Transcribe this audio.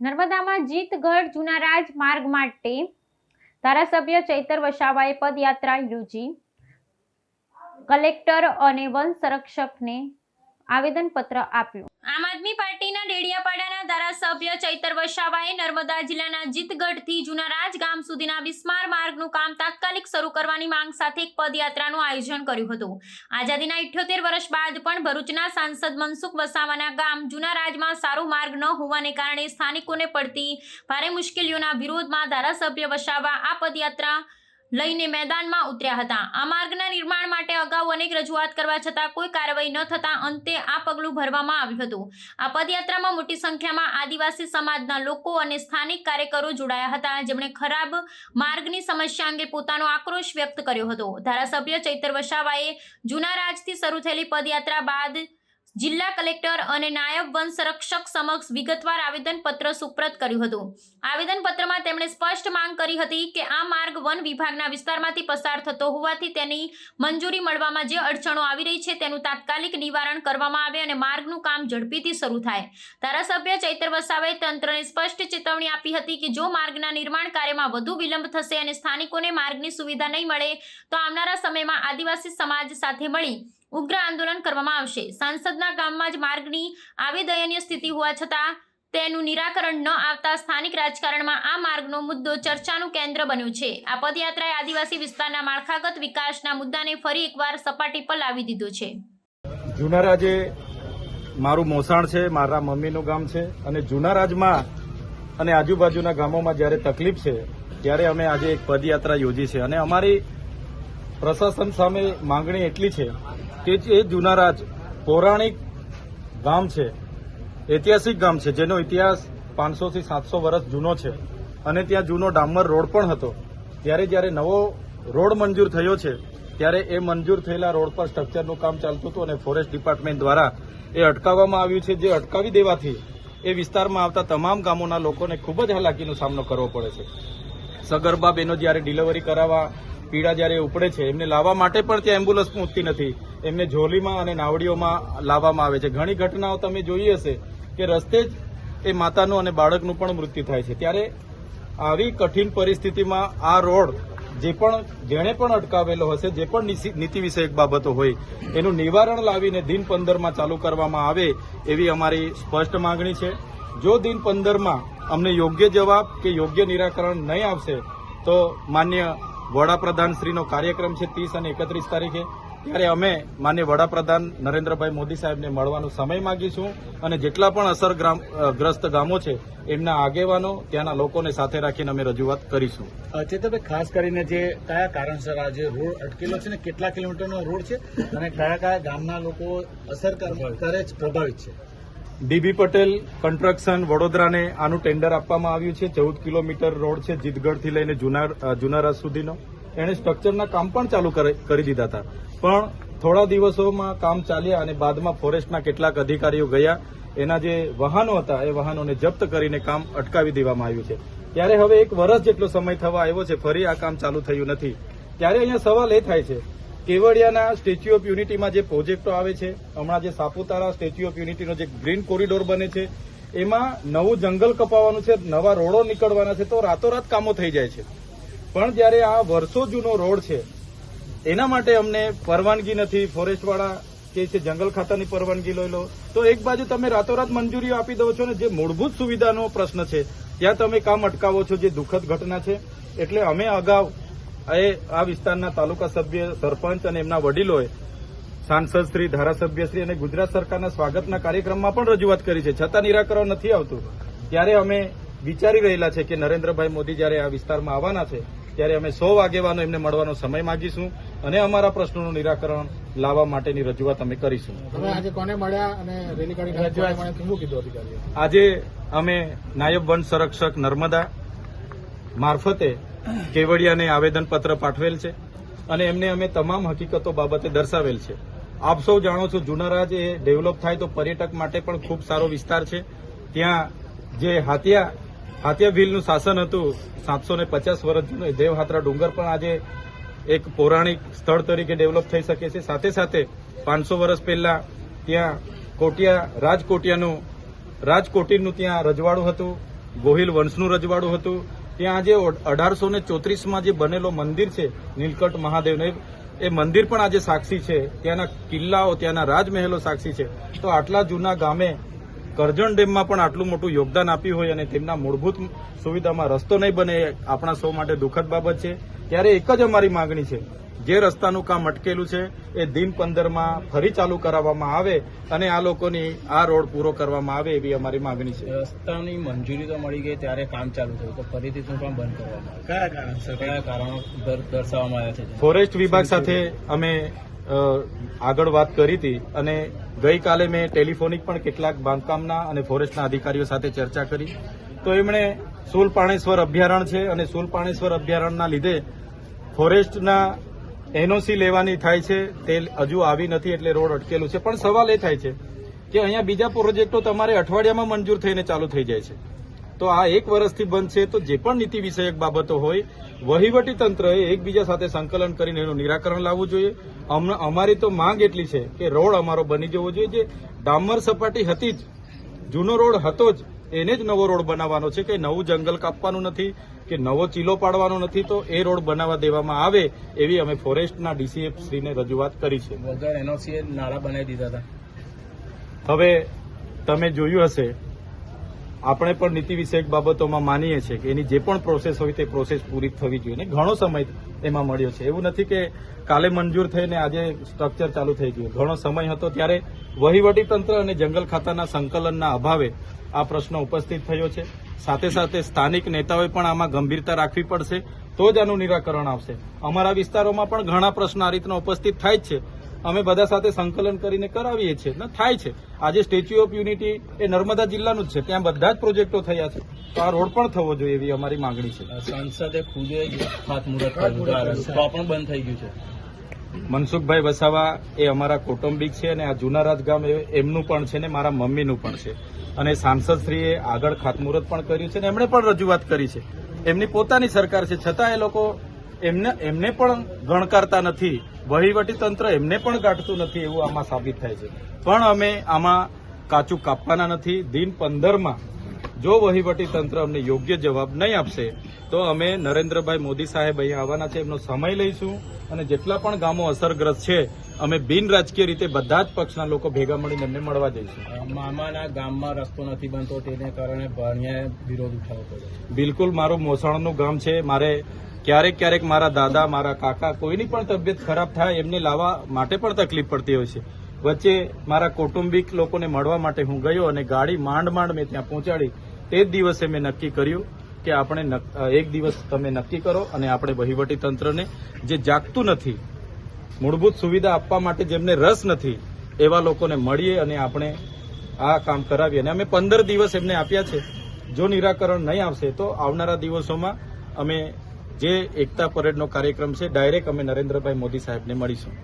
નર્મદામાં જીતગઢ જુનારાજ માર્ગ માટે ધારાસભ્ય ચૈતર વસાવાએ પદયાત્રા યોજી. કલેક્ટર અને વન સંરક્ષકને આવેદનપત્ર આપ્યું. આમ આદમી પાર્ટીના ડેડિયાપાડાના ધારાસભ્ય ચૈતર વસાવાએ નર્મદા જિલ્લાના જીતગઢથી જુનારાજ ગામ સુધીના બિસ્માર માર્ગનું કામ તાત્કાલિક શરૂ કરવાની માંગ સાથે એક પદયાત્રાનું આયોજન કર્યું હતું. આઝાદીના ઇઠ્યોતેર વર્ષ બાદ પણ ભરૂચના સાંસદ મનસુખ વસાવાના ગામ જુનારાજમાં સારો માર્ગ ન હોવાને કારણે સ્થાનિકોને પડતી ભારે મુશ્કેલીઓના વિરોધમાં ધારાસભ્ય વસાવા આ પદયાત્રા લઈને મેદાનમાં ઉતર્યા હતા. આ માર્ગના નિર્માણ માટે અગાઉ અનેક રજૂઆત કરવા છતાં કોઈ કાર્યવાહી ન થતાં અંતે આ પગલું ભરવામાં આવ્યું હતું. આ પદયાત્રામાં મોટી સંખ્યામાં આદિવાસી સમાજના લોકો અને સ્થાનિક કાર્યકરો જોડાયા હતા. જેમણે ખરાબ માર્ગની સમસ્યા અંગે પોતાનો આક્રોશ વ્યક્ત કર્યો હતો. ધારાસભ્ય ચૈતર વસાવાએ જૂના રાજથી શરૂ થયેલી પદયાત્રા બાદ જિલ્લા કલેક્ટર અને નાયબ વન સંરક્ષક સમક્ષ વિગતવાર આવેદનપત્ર સુપ્રત કર્યું હતું. આવેદનપત્રમાં તેમણે સ્પષ્ટ માંગ કરી હતી કે આ માર્ગ વન વિભાગના વિસ્તારમાંથી પસાર થતો હોવાથી તેની મંજૂરી મળવામાં જે અડચણો આવી રહી છે તેનું તાત્કાલિક નિવારણ કરવામાં આવે અને માર્ગનું કામ ઝડપીથી શરૂ થાય. ધારાસભ્ય ચૈતર વસાવાએ તંત્રને સ્પષ્ટ ચેતવણી આપી હતી કે જો માર્ગના નિર્માણ કાર્યમાં વધુ વિલંબ થશે અને સ્થાનિકોને માર્ગની સુવિધા નહીં મળે, તો આવનારા સમયમાં આદિવાસી સમાજ સાથે મળી ઉગ્ર આંદોલન કરવામાં આવશે. સાંસદના ગામમાં જ માર્ગની આવી દયનીય સ્થિતિ હોવા છતાં તેનું નિરાકરણ ન આવતા સ્થાનિક રાજકારણમાં આ માર્ગનો મુદ્દો ચર્ચાનું કેન્દ્ર બન્યું છે. આ પદયાત્રાએ આદિવાસી વિસ્તારના માળખાગત વિકાસના મુદ્દાને ફરી એકવાર સપાટી પર લાવી દીધો છે. જુનારાજે મારું મોસાણ છે, મારા મમ્મીનું ગામ છે અને જુનારાજમાં અને આજુબાજુના ગામોમાં જ્યારે તકલીફ છે, ત્યારે અમે આજે એક પદયાત્રા યોજી છે. અને અમારી પ્રશાસન સામે માંગણી એટલી છે કે જે જુનારાજ પૌરાણિક ગામ છે, ઐતિહાસિક ગામ છે, જેનો ઇતિહાસ પાંચસોથી સાતસો વર્ષ જૂનો છે. અને ત્યાં જૂનો ડામર રોડ પણ હતો. ત્યારે જ્યારે નવો રોડ મંજૂર થયો છે, ત્યારે એ મંજૂર થયેલા રોડ પર સ્ટ્રક્ચરનું કામ ચાલતું હતું અને ફોરેસ્ટ ડિપાર્ટમેન્ટ દ્વારા એ અટકાવવામાં આવ્યું છે. જે અટકાવી દેવાથી એ વિસ્તારમાં આવતા તમામ ગામોના લોકોને ખૂબ જ હાલાકીનો સામનો કરવો પડે છે. સગર્ભા બહેનો જ્યારે ડિલિવરી કરાવવા પીડા જ્યારે ઉપડે છે, એમને લાવવા માટે પણ ત્યાં એમ્બ્યુલન્સ પહોંચતી નથી. એમને ઝોલીમાં અને નાવડીઓમાં લાવવામાં આવે છે. ઘણી ઘટનાઓ તમે જોઈ હશે કે રસ્તે જ એ માતાનું અને બાળકનું પણ મૃત્યુ થાય છે. ત્યારે આવી કઠિન પરિસ્થિતિમાં આ રોડ જે પણ, જેણે પણ અટકાવેલો હશે, જે પણ નીતિ- વિષયક બાબતો હોય, એનું નિવારણ લાવીને દિન પંદરમાં ચાલુ કરવામાં આવે એવી અમારી સ્પષ્ટ માંગણી છે. જો દિન પંદરમાં અમને યોગ્ય જવાબ કે યોગ્ય નિરાકરણ નહીં આવશે, તો માન્ય વડાપ્રધાનશ્રીનો કાર્યક્રમ છે ત્રીસ અને એકત્રીસ તારીખે. ત્યારે અમે માન્ય વડાપ્રધાન નરેન્દ્રભાઈ મોદી સાહેબને મળવાનો સમય માગીશું અને જેટલા પણ અસરગ્રસ્ત ગામો છે એમના આગેવાનો ત્યાંના લોકોને સાથે રાખીને અમે રજૂઆત કરીશું. ચેતભાઈ ખાસ કરીને જે કયા કારણસર આ જે રોડ અટકેલો છે ને કેટલા કિલોમીટરનો રોડ છે અને કયા કયા ગામના લોકો અસર કરે પ્રભાવિત છે? ડીબી પટેલ કન્સ્ટ્રક્શન વડોદરાને આનું ટેન્ડર આપવામાં આવ્યું છે. ચૌદ કિલોમીટર રોડ છે જીતગઢથી લઈને જુનાર સુધીનો. એણે સ્ટ્રક્ચરના કામ પણ ચાલુ કરી દીધા હતા. પણ થોડા દિવસોમાં કામ ચાલ્યા અને બાદમાં ફોરેસ્ટના કેટલાક અધિકારીઓ ગયા. એના જે વાહનો હતા, એ વાહનોને જપ્ત કરીને કામ અટકાવી દેવામાં આવ્યું છે. ત્યારે હવે એક વર્ષ જેટલો સમય થવા આવ્યો છે, ફરી આ કામ ચાલુ થયું નથી. ત્યારે અહીંયા સવાલ એ થાય છે કેવડિયાના સ્ટેચ્યુ ઓફ યુનિટીમાં જે પ્રોજેક્ટો આવે છે, હમણાં જે સાપુતારા સ્ટેચ્યુ ઓફ યુનિટીનો જે ગ્રીન કોરિડોર બને છે, એમાં નવું જંગલ કપાવવાનું છે, નવા રોડો નીકળવાના છે, તો રાતોરાત કામો થઈ જાય છે. પણ જ્યારે આ વર્ષો જૂનો રોડ છે, એના માટે અમને પરવાનગી નથી. ફોરેસ્ટવાળા કે છે, જંગલ ખાતાની પરવાનગી લઈ લો. તો એક બાજુ તમે રાતોરાત મંજૂરીઓ આપી દો છો ને, જે મૂળભૂત સુવિધાનો પ્રશ્ન છે, ત્યાં તમે કામ અટકાવો છો, જે દુઃખદ ઘટના છે. એટલે અમે અગાઉ એ આ વિસ્તારના તાલુકા સભ્ય સરપંચ અને એમના વડીલોએ સાંસદ શ્રી ધારાસભ્ય શ્રી અને ગુજરાત સરકારના સ્વાગતના કાર્યક્રમમાં પણ રજૂઆત કરી છે. છતાં નિરાકરણ નથી આવતું. ત્યારે અમે વિચારી રહેલા છે કે નરેન્દ્રભાઈ મોદી જ્યારે આ વિસ્તારમાં આવવાના છે ત્યારે અમે સો આગેવાનો એમને મળવાનો સમય માંગીશું અને અમારા પ્રશ્નોનું નિરાકરણ લાવવા માટેની રજૂઆત અમે કરીશું. તમે આજે કોને મળ્યા અને રેલી કાઢી રજૂઆત. શું કીધું અધિકારીઓ આજે અમે નાયબ વન સંરક્ષક નર્મદા મારફતે કેવડિયાને આવેદનપત્ર પાઠવેલ છે અને એમને અમે તમામ હકીકતો બાબતે દર્શાવેલ છે. આપ સૌ જાણો છો જુનારાજ એ ડેવલપ થાય તો પર્યટક માટે પણ ખૂબ સારો વિસ્તાર છે. ત્યાં જે હાથિયા હાથિયા ભીલનું શાસન હતું સાતસો ને પચાસ વર્ષ જૂનું દેવહાત્રા ડુંગર પણ આજે એક પૌરાણિક સ્થળ તરીકે ડેવલપ થઈ શકે છે. સાથે સાથે પાંચસો વર્ષ પહેલા ત્યાં કોટિયા, રાજકોટિયાનું રાજકોટીનું ત્યાં રજવાડું હતું, ગોહિલ વંશનું રજવાડું હતું. ત્યાં જે અઢારસો ને ચોત્રીસમાં જે બનેલો મંદિર છે, નીલકંઠ મહાદેવને, એ- મંદિર પણ આજે સાક્ષી છે. ત્યાંના કિલ્લાઓ, ત્યાંના રાજમહેલો સાક્ષી છે. તો આટલા જૂના ગામે કરજણ ડેમમાં પણ આટલું મોટું યોગદાન આપ્યું હોય અને તેમના મૂળભૂત સુવિધામાં રસ્તો નહીં બને આપણા સૌ માટે દુઃખદ બાબત છે. ત્યારે એક જ અમારી માગણી છે. જે રસ્તાનું કામ અટકેલું છે એ દિન પંદરમાં ફરી ચાલુ કરાવવામાં આવે અને આ લોકોની આ રોડ પૂરો કરવામાં આવે એવી અમારી માંગણી છે. રસ્તાની મંજૂરી તો મળી ગઈ ત્યારે કામ ચાલુ થયું તો ફરીથી શું કામ બંધ કરવામાં આવ્યું કયા કારણસર કયા કારણો દર્શાવવામાં આવ્યા છે? ફોરેસ્ટ વિભાગ સાથે અમે આગળ વાત કરી હતી અને ગઈકાલે મેં ટેલિફોનિક પણ કેટલાક બાંધકામના અને ફોરેસ્ટના અધિકારીઓ સાથે ચર્ચા કરી. તો એમણે સુલપાણેશ્વર અભયારણ્ય છે અને સુલપાણેશ્વર અભયારણ્યના લીધે ફોરેસ્ટના એનઓસી લેવાની થાય છે, તે હજુ આવી નથી એટલે રોડ અટકેલું છે. પણ સવાલ એ થાય છે કે અહીંયા બીજા પ્રોજેક્ટો તમારે અઠવાડિયામાં મંજૂર થઈને ચાલુ થઈ જાય છે. તો આ એક વર્ષથી બંધ છે, તો જે પણ નીતિ વિષયક બાબતો હોય, વહીવટી તંત્રએ એકબીજા સાથે સંકલન કરીને એનું નિરાકરણ લાવવું જોઈએ. અમ- અમારી તો માંગ એટલી છે કે રોડ અમારો બની જવો જોઈએ. જે ડામર સપાટી હતી જ, જૂનો રોડ હતો જ એને જ નવો રોડ બનાવવાનો છે કે નવું જંગલ કાપવાનું નથી કે નવો ચીલો પાડવાનો નથી તો એ રોડ બનાવવા દેવામાં આવે એવી અમે ફોરેસ્ટના ડીસીએફ શ્રીને રજૂઆત કરી છે. વગર એનઓસી નાળા બનાવી દીધા હતા. હવે તમે જોયું હશે આપણે પણ નીતિ વિષયક બાબતોમાં માનીએ છીએ કે એની જે પણ પ્રોસેસ હોય તે પ્રોસેસ પૂરી થવી જોઈએ અને ઘણો સમય એમાં મળ્યો છે. એવું નથી કે કાલે મંજૂર થઈને આજે સ્ટ્રક્ચર ચાલુ થઈ ગયું. ઘણો સમય હતો ત્યારે વહીવટી તંત્ર અને જંગલ ખાતાના સંકલનના અભાવે આ પ્રશ્ન ઉપસ્થિત થયો છે. સાથે સાથે સ્થાનિક નેતાઓએ પણ આમાં ગંભીરતા રાખવી પડશે. તો જ આનું નિરાકરણ આવશે. અમારા વિસ્તારોમાં પણ ઘણા પ્રશ્ન આ રીતના ઉપસ્થિત થાય છે. અમે બધા સાથે સંકલન કરીને કરાવીએ છીએ. ને થાય છે. આજે સ્ટેચ્યુ ઓફ યુનિટી એ નર્મદા જિલ્લાનું જ છે. ત્યાં બધા જ પ્રોજેક્ટો થયા છે. તો આ રોડ પણ થવો જોઈએ એવી અમારી માંગણી છે. સંસદે ખુદે ખાતમુહૂર્ત પણ બંધ થઈ ગયું છે. મનસુખભાઈ વસાવા એ અમારા કૌટુંબિક છે અને આ જુનારાજ ગામ એ- એમનું પણ છે ને મારા મમ્મીનું પણ છે. અને સાંસદશ્રીએ આગળ ખાતમુહૂર્ત પણ કર્યું છે ને એમણે પણ રજૂઆત કરી છે. એમની પોતાની સરકાર છે. છતાં એ લોકો એમને એમને પણ ગણકારતા નથી. વહીવટી તંત્ર એમને પણ ગાંઠતું નથી એવું આમાં સાબિત થાય છે. પણ અમે આમાં કાચું કાપવાના નથી. દિન પંદરમાં જો વહીવટી તંત્ર અમને યોગ્ય જવાબ નહીં આપશે તો અમે નરેન્દ્રભાઈ મોદી સાહેબ અહીંયા આવવાના છે એમનો સમય લઈશું અને જેટલા પણ ગામો અસરગ્રસ્ત છે અમે બિન રાજકીય રીતે બધા જ પક્ષના લોકો ભેગા મળીને એમને મળવા જઈશું. મામાના ગામમાં રસ્તો નથી બનતો તેને કારણે ભાણિયાએ વિરોધ ઉઠાવવો પડ્યો. બિલકુલ મારું મોસાણનું ગામ છે. મારે ક્યારેક ક્યારેક મારા દાદા, મારા કાકા કોઈની પણ તબિયત ખરાબ થાય એમને લાવવા માટે પણ તકલીફ પડતી હોય છે. વચ્ચે મારા કૌટુંબિક લોકોને મળવા માટે હું ગયો અને ગાડી માંડ માંડ મેં ત્યાં પહોંચાડી. તે જ દિવસે મેં નક્કી કર્યું કે આપણે એક દિવસ તમે નક્કી કરો અને આપણે વહીવટી તંત્રને જે જાગતું નથી, મૂળભૂત સુવિધા આપવા માટે જેમને રસ નથી, એવા લોકોને મળીએ અને આપણે આ કામ કરાવીએ. અને અમે પંદર દિવસ એમને આપ્યા છે. જો નિરાકરણ નહીં આવશે તો આવનારા દિવસોમાં અમે જે એકતા પરેડનો કાર્યક્રમ છે ડાયરેક્ટ અમે નરેન્દ્રભાઈ મોદી સાહેબને મળીશું.